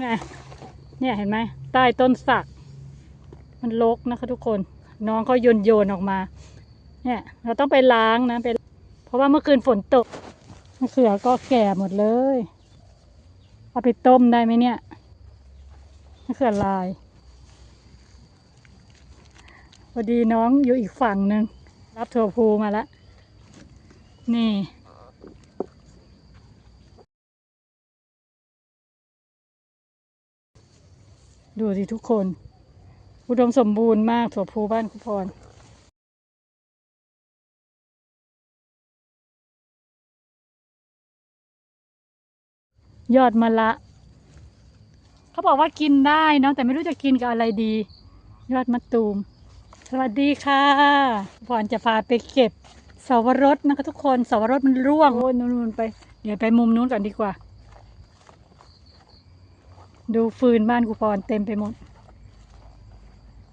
ไงเนี่ยเห็นไหมใต้ต้นสัก มันรกนะคะทุกคน น้องเขาโยนโยนออกมา เนี่ย เราต้องไปล้างนะไปเพราะว่าเมื่อคืนฝนตกเขือก็แก่หมดเลย เอาไปต้มได้ไหมเนี่ยเขือลายพอดีน้องอยู่อีกฝั่งหนึ่งรับถั่วพูมาแล้วนี่ ดูสิทุกคน อุดมสมบูรณ์มากถั่วพูบ้านคุณพรยอดมะละ เขาบอกว่ากินได้เนาะแต่ไม่รู้จะกินกับอะไรดี ยอดมะตูม สวัสดีค่ะพรจะพาไปเก็บสวรสนะคะทุกคนสวรสมันร่วงโอ้ยนู่นๆไป เดี๋ยวไปมุมนู้นก่อนดีกว่า ดูฟืนบ้านกูพรเต็มไปหมด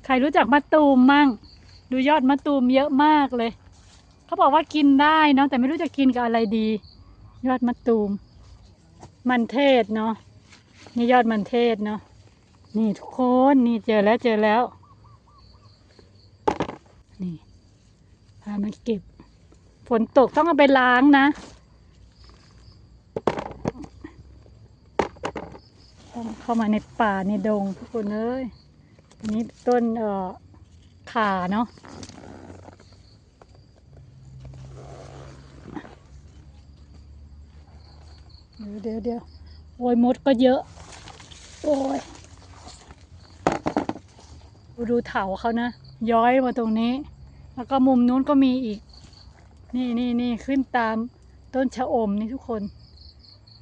ใครรู้จักมะตูมมั่ง ดูยอดมะตูมเยอะมากเลย เขาบอกว่ากินได้เนาะแต่ไม่รู้จะกินกับอะไรดี ยอดมะตูม มันเทศเนาะนี่ยอดมันเทศเนาะนี่ทุกคนนี่เจอแล้วเจอแล้ว นี่พามาเก็บ ฝนตกต้องเอาไปล้างนะต้อง เข้ามาในป่าในดงทุกคนเอ้ยอันนี้ต้นเอ่อขาเนาะเดี๋ยวเดี๋ยวเดี๋ยวโอ้ยมดก็เยอะ โอ้ยดูดูเถาเขานะ ย้อยมาตรงนี้ แล้วก็มุมนู้นก็มีอีก นี่นี่นี่ขึ้นตามต้นชะอมนี่ทุกคน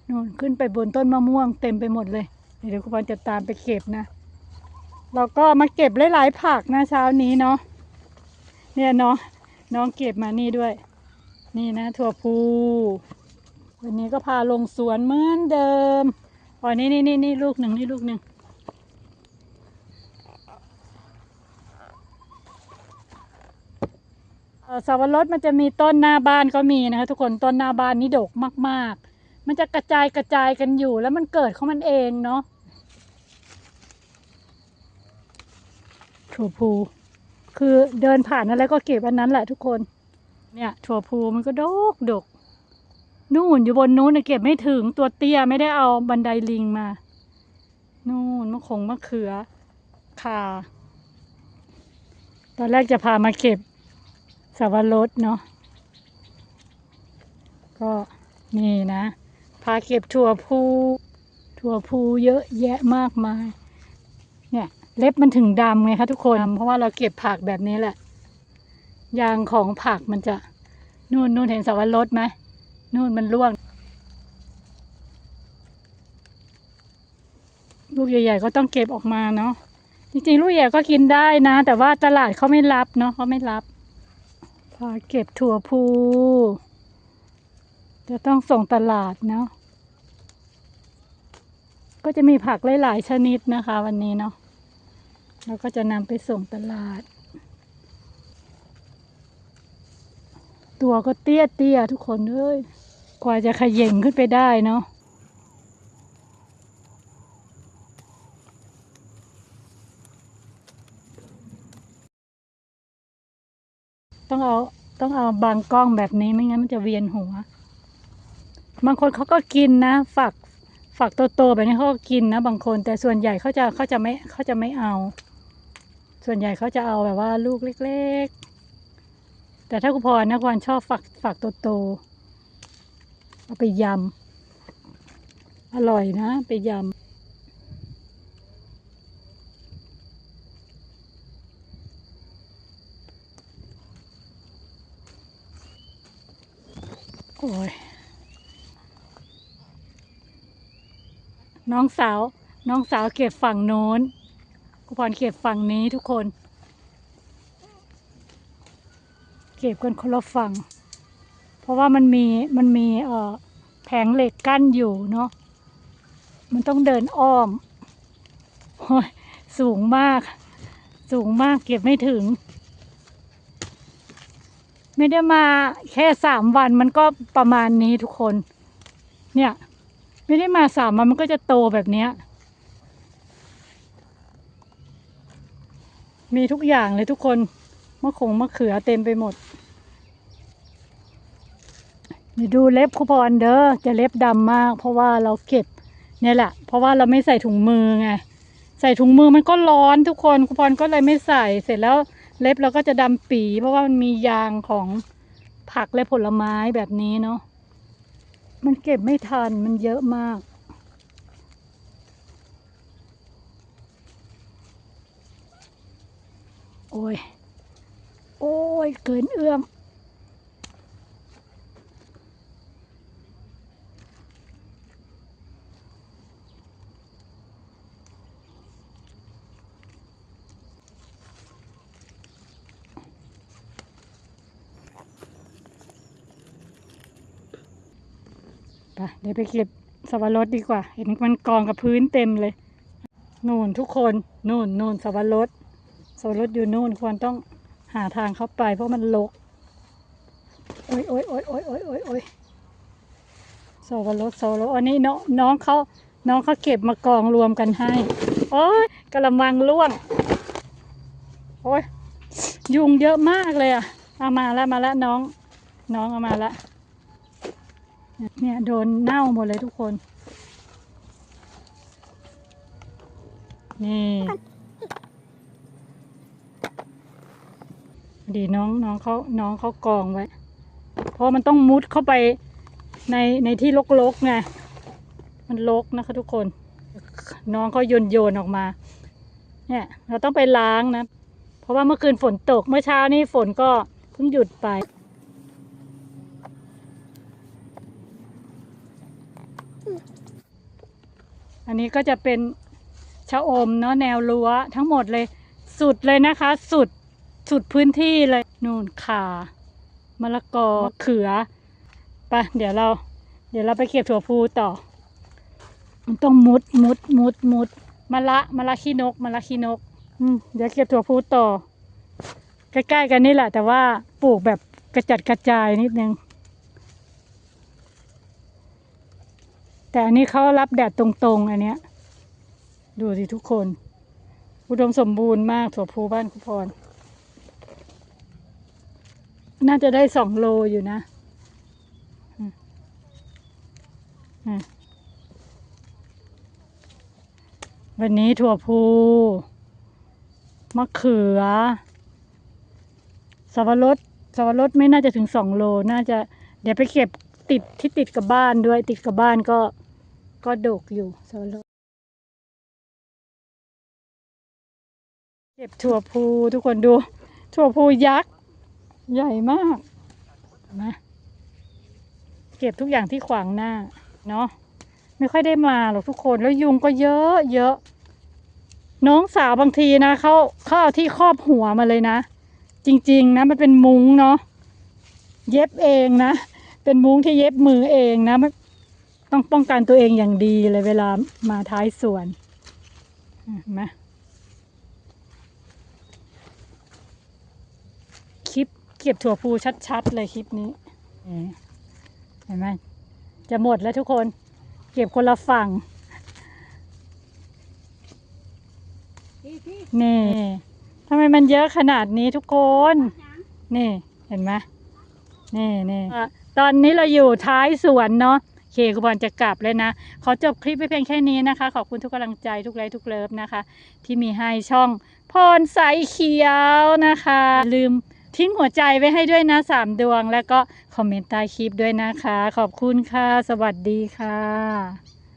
นู่นขึ้นไปบนต้นมะม่วงเต็มไปหมดเลย เดี๋ยวคุณปอนจะตามไปเก็บนะ เราก็มาเก็บหลายๆผักนะเช้านี้เนาะ เนี่ยเนาะน้องเก็บมานี่ด้วย นี่นะ ถั่วพู วันนี้ก็พาลงสวนเหมือนเดิมอ๋อนี่นี่นี่นี่ลูกหนึ่งนี่ลูกหนึ่งอ่อสับปะรดมันจะมีต้นหน้าบ้านก็มีนะคะทุกคนต้นหน้าบ้านนี่ดกมาก ๆ มันจะกระจายกระจายกันอยู่แล้วมันเกิดของมันเองเนาะถั่วพูคือเดินผ่านอะไรก็เก็บอันนั้นแหละทุกคน เนี่ยถั่วพูมันก็ดกดกนู่นอยู่บนนู้นเก็บไม่ถึงตัวเตี้ยไม่ได้เอาบันไดลิงมา นู่นมะขงมะเขือข่าตอนแรกจะพามาเก็บสับปะรดเนาะก็นี่นะาเก็บถั่วพูถั่วพูเยอะแยะมากมาย เนี่ยเล็บมันถึงดำไงคะทุกคน เพราะว่าเราเก็บผักแบบนี้แหละ ยางของผักมันจะนู่นนู่นเห็นสับปะรดไหมนู่นมันร่วง ลูกใหญ่ ๆ ก็ต้องเก็บออกมาเนาะจริงๆ ลูกใหญ่ก็กินได้นะ แต่ว่าตลาดเขาไม่รับเนาะเขาไม่รับพาเก็บถั่วพูจะต้องส่งตลาดเนาะ ก็จะมีผักหลายๆชนิดนะคะ วันนี้เนาะแล้วก็จะนำไปส่งตลาด ตัวก็เตี้ยเตี้ยทุกคนเอ้ยกว่าจะขย่งขึ้นไปได้เนาะต้องเอาต้องเอาบางกล้องแบบนี้ไม่งั้นมันจะเวียนหัว บางคนเขาก็กินนะฝัก ฝักโตๆแบบนี้เขาก็กินนะบางคน แต่ส่วนใหญ่เขาจะเขาจะไม่เขาจะไม่เอา ส่วนใหญ่เขาจะเอาแบบว่าลูกเล็ก ๆ แต่ถ้าคุณพรนะคุณพรชอบฝักฝักโตๆเอาไปยำอร่อยนะ ไปยำโอ้ย น้องสาว น้องสาวเก็บฝั่งโน้นกุพรเก็บฝั่งนี้ทุกคน เก็บกันคนละฝั่ง เพราะว่ามันมีมันมีเอ่อแผงเหล็กกั้นอยู่เนาะมันต้องเดินอ้อมโอ้ยสูงมาก สูงมากเก็บไม่ถึง ไม่ได้มาแค่สามวันมันก็ประมาณนี้ทุกคน เนี่ย ไม่ได้มาสามวันมันก็จะโตแบบเนี้ย มีทุกอย่างเลยทุกคน มะขงมะเขือเต็มไปหมดเดี๋ดูเล็บคูพอนเด้อจะเล็บดำมาก เพราะว่าเราเก็บเนี่ยแหละ เพราะว่าเราไม่ใส่ถุงมือไงใส่ถุงมือมันก็ร้อนทุกคนคูพอนก็เลยไม่ใส่เสร็จแล้วเล็บเราก็จะดำปี เพราะว่ามันมียางของผักและผลไม้แบบนี้เนาะ มันเก็บไม่ทัน มันเยอะมาก โอ้ย โอ้ย เกินเอื้อม ไปเดี๋ยวไปเก็บสับปะรดดีกว่า เห็นมันกองกับพื้นเต็มเลย นู่นทุกคนนู่นนู่นสับปะรดสับปะรดอยู่นู่นควรต้องหาทางเข้าไปเพราะมันรกโอ้ยโอ้ยโอ้ยโอ้ยโอ้ยโอ้ยโอ้ยสับปะรดสับปะรดอันนี้น้องน้องเขาน้องเขาเก็บมากองรวมกันให้ โอ้ยกระมังร่วง โอ้ยยุงเยอะมากเลยอะเอามาแล้วมาแล้วน้อง น้องเอามาแล้ว เนี่ยโดนเน่าหมดเลยทุกคน นี่ ดีน้องน้องเขาน้องเขากองไว้ เพราะมันต้องมุดเข้าไปในในที่รกๆไง มันรกนะคะทุกคน น้องเขาโยนโยนออกมา เนี่ย เราต้องไปล้างนะ เพราะว่าเมื่อคืนฝนตก เมื่อเช้านี่ฝนก็เพิ่งหยุดไป อันนี้ก็จะเป็นชะอมเนาะแนวรั้วทั้งหมดเลย สุดเลยนะคะ สุดสุดพื้นที่เลย นู่นขามะละกอมะเขือไปะเดี๋ยวเรา เดี๋ยวเราไปเก็บถั่วพูต่อ มันต้องมุดมุดมุดมุดมะละมะละขี้นกมะละขี้นก อืมเดี๋ยวเก็บถั่วพูต่อ ใกล้ๆกันนี่แหละ แต่ว่าปลูกแบบกระจัดกระจายนิดนึง แต่อันนี้เขารับแดดตรงๆ อันเนี้ย ดูสิทุกคน อุดมสมบูรณ์มากถั่วพูบ้านคุณพร น่าจะได้สองโลอยู่นะวันนี้ถั่วพูมะเขือสับปะรดสับปะรดไม่น่าจะถึงสองโล น่าจะเดี๋ยวไปเก็บติดที่ติดกับบ้านด้วย ติดกับบ้านก็ ก็ดกอยู่สับปะรดเก็บถั่วพูทุกคนดู ถั่วพูยักษ์ ใหญ่มากนไหมเก็บทุกอย่างที่ขวางหน้า เนาะไม่ค่อยได้มาหรอกทุกคนแล้วยุงก็เยอะเยอะ น้องสาวบางทีนะเขาเขาเอาที่ครอบหัวมาเลยนะ จริง ๆ นะ มันเป็นมุ้งเนาะเย็บเองนะ เป็นมุ้งที่เย็บมือเองนะ ต้องป้องกันตัวเองอย่างดีเลยเวลามาท้ายสวนเห็นไหมคลิปเก็บถั่วพูชัดๆเลยคลิปนี้เห็นไหมจะหมดแล้วทุกคน เก็บคนละฝั่งนี่ทำไมมันเยอะขนาดนี้ทุกคน นี่เห็นไหมนี่นี่ตอนนี้เราอยู่ท้ายสวนเนาะ เคคุณบอลจะกลับเลยนะ ขอจบคลิปไปเพียงแค่นี้นะคะ ขอบคุณทุกกำลังใจทุกไลค์ทุกเลิฟนะคะ ที่มีให้ช่องพรใสเขียวนะคะ ลืมทิ้งหัวใจไว้ให้ด้วยนะสามดวง แล้วก็คอมเมนต์ใต้คลิปด้วยนะคะ ขอบคุณค่ะ สวัสดีค่ะ